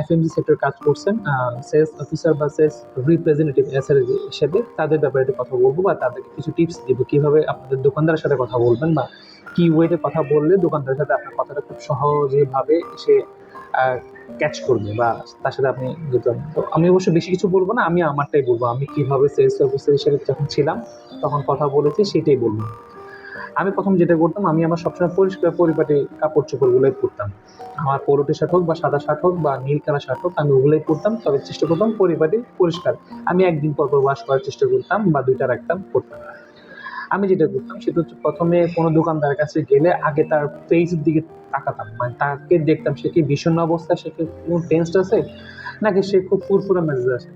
FMG sector কাজ করছেন sales officer বা সেলস রিপ্রেজেন্টেটিভ এসআর হিসেবে তাদের ব্যাপারে একটু কথা বলব বা তাদেরকে কিছু টিপস দিব। কীভাবে আপনাদের দোকানদারের সাথে কথা বলবেন বা কি ওয়েতে কথা বললে দোকানদারের সাথে আপনার কথাটা খুব সহজেভাবে সে ক্যাচ করবে বা তার সাথে আপনি যেতে পারবেন। তো আমি অবশ্য বেশি কিছু বলব না, আমি আমারটাই বলব। আমি কীভাবে সেলস অফিসার হিসেবে যখন ছিলাম, তখন কথা বলেছি, সেটাই বলব। আমি প্রথম যেটা করতাম, আমি আমার সবসময় পরিষ্কার পরিপাটি কাপড় চোপড়গুলোই পরতাম। আমার পোলো টি শার্ট হোক বা সাদা শার্ট হোক বা নীল কালার শার্ট হোক, আমি ওগুলোই পরতাম। তবে চেষ্টা করতাম পরিপাটি পরিষ্কার। আমি একদিন পর পর ওয়াশ করার চেষ্টা করতাম বা দুইটা রাখতাম করতাম আমি যেটা করতাম, সেটা হচ্ছে প্রথমে কোনো দোকানদারের কাছে গেলে আগে তার ফেসের দিকে তাকাতাম। মানে তাকে দেখতাম সে কি বিষণ্ণ অবস্থা সে কি কোনো টেন্সড আছে, নাকি সে খুব ফুরফুরে মেজাজ আছে।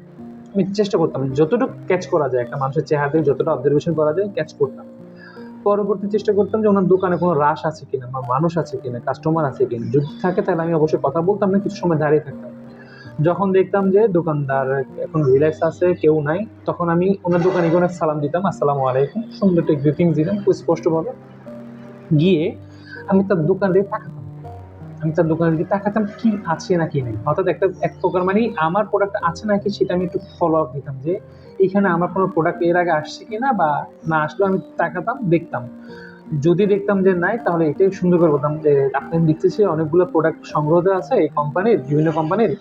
আমি চেষ্টা করতাম, যতটুকু ক্যাচ করা যায়, একটা মানুষের চেহারা থেকে যতটা অবজারভেশন করা যায় ক্যাচ করতাম। পরবর্তী চেষ্টা করতাম যে ওনার দোকানে কোনো রাশ আছে কিনা বা মানুষ আছে কিনা কাস্টমার আছে কিনা। যদি থাকে তাহলে আমি অবশ্যই কথা বলতাম না, কিছু সময় দাঁড়িয়ে থাকতাম। যখন দেখতাম যে দোকানদার এখন রিল্যাক্স আছে, কেউ নাই, তখন আমি ওনার দোকানে গিয়ে সালাম দিতাম, আসসালামু আলাইকুম। সুন্দর একটা গ্রিটিংস দিতাম, খুব স্পষ্টভাবে। গিয়ে আমি তার দোকান দিয়ে তাকাতাম। আমি তার দোকানের দিকে তাকাতাম, কি আছে না কি নেই? অর্থাৎ একটা, এক প্রকার মানে আমার প্রোডাক্ট আছে নাকি সেটা আমি একটু ফলো আপ দিতাম যে এখানে আমার কোনো প্রোডাক্টের আগে আসছে কি না বা না আসলেও আমি তাকাতাম, দেখতাম। যদি দেখতাম যে নাই, তাহলে এটাই সুন্দর করে বলতাম যে, আপনি দেখতেছি অনেকগুলো প্রোডাক্ট সংগ্রহতে আছে এই কোম্পানির বিভিন্ন কোম্পানির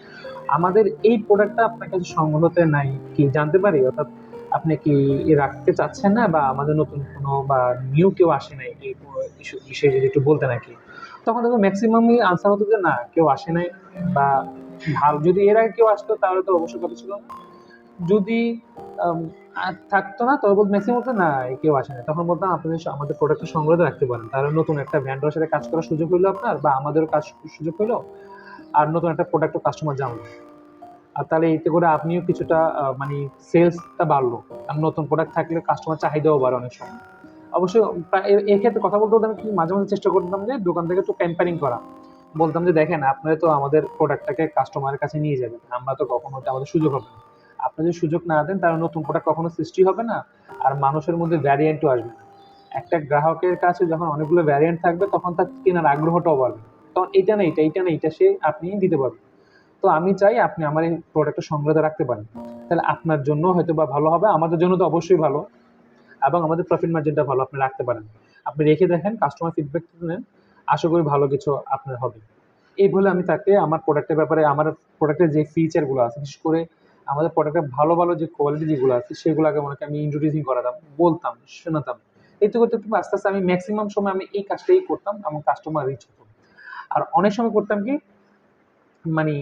আমাদের এই প্রোডাক্টটা আপনার কাছে সংগ্রহতে নাই, কি জানতে পারি? অর্থাৎ আপনি কি রাখতে চাচ্ছেন না বা আমাদের নতুন কোনো বা নিউ কেউ আসে নাই, এই বিষয়ে যদি একটু বলতে নাকি তখন দেখো ম্যাক্সিমামই আনসার হতো যে না, কেউ আসে নাই বা ভালো, যদি এর আগে কেউ আসতো, তাহলে তো অবশ্যই কথা ছিল। যদি থাকতো না, তবে বলতো ম্যাক্সিমাম তো না কেউ আসে না। তখন বলতাম আপনাদের আমাদের প্রোডাক্টটা সংগ্রহ রাখতে পারেন। তাহলে নতুন একটা ভ্যান্ডারের সাথে কাজ করার সুযোগ হইল আপনার, বা আমাদেরও কাজ সুযোগ হইল, আর নতুন একটা প্রোডাক্টও কাস্টমার জানলো। আর তাহলে এতে করে আপনিও কিছুটা মানে সেলসটা বাড়লো। আর নতুন প্রোডাক্ট থাকলে কাস্টমার চাহিদাও বাড়ে অনেক সময়। অবশ্যই প্রায়, এ- এক্ষেত্রে কথা বলতে বলতে আমি কি মাঝে মাঝে চেষ্টা করতাম যে, দোকান থেকে একটু ক্যাম্পেনিং করা। বলতাম যে, দেখেন আপনারা তো আমাদের প্রোডাক্টটাকে কাস্টমারের কাছে নিয়ে যাবেন। আমরা তো কখনো আমাদের সুযোগ হবে না। আপনি যদি সুযোগ না দেন, তাহলে নতুন প্রোডাক্ট কখনো সৃষ্টি হবে না। আর মানুষের মধ্যে ভ্যারিয়েন্টও আসবে। না একটা গ্রাহকের কাছে যখন অনেকগুলো ভ্যারিয়েন্ট থাকবে, তখন তার কেনার আগ্রহটাও বাড়বে। তখন এটা না এটা এটা না এটা সে আপনি দিতে পারবেন। তো আমি চাই আপনি আমার এই প্রোডাক্টটা সংগ্রহে রাখতে পারেন। তাহলে আপনার জন্য হয়তো বা ভালো হবে, আমাদের জন্য তো অবশ্যই ভালো। এবং আমাদের প্রফিট মার্জিনটা ভালো আপনি রাখতে পারেন। আপনি রেখে দেখেন কাস্টমার ফিডব্যাক নেন, আশা করি ভালো কিছু আপনার হবে। এই বলে আমি তাকে আমার প্রোডাক্টের ব্যাপারে, আমার প্রোডাক্টের যে ফিচারগুলো আছে, বিশেষ করে আমাদের প্রোডাক্টের ভালো ভালো যে কোয়ালিটি যেগুলো আছে, সেগুলোকে মনে আমি ইন্ট্রোডিউসিং করাতাম, বলতাম, শোনাতাম। এতে করতে করতে আস্তে আস্তে আমি ম্যাক্সিমাম সময় আমি এই কাজটাই করতাম এবং কাস্টমার রিচ হতো। আর অনেক সময় করতাম কি মানে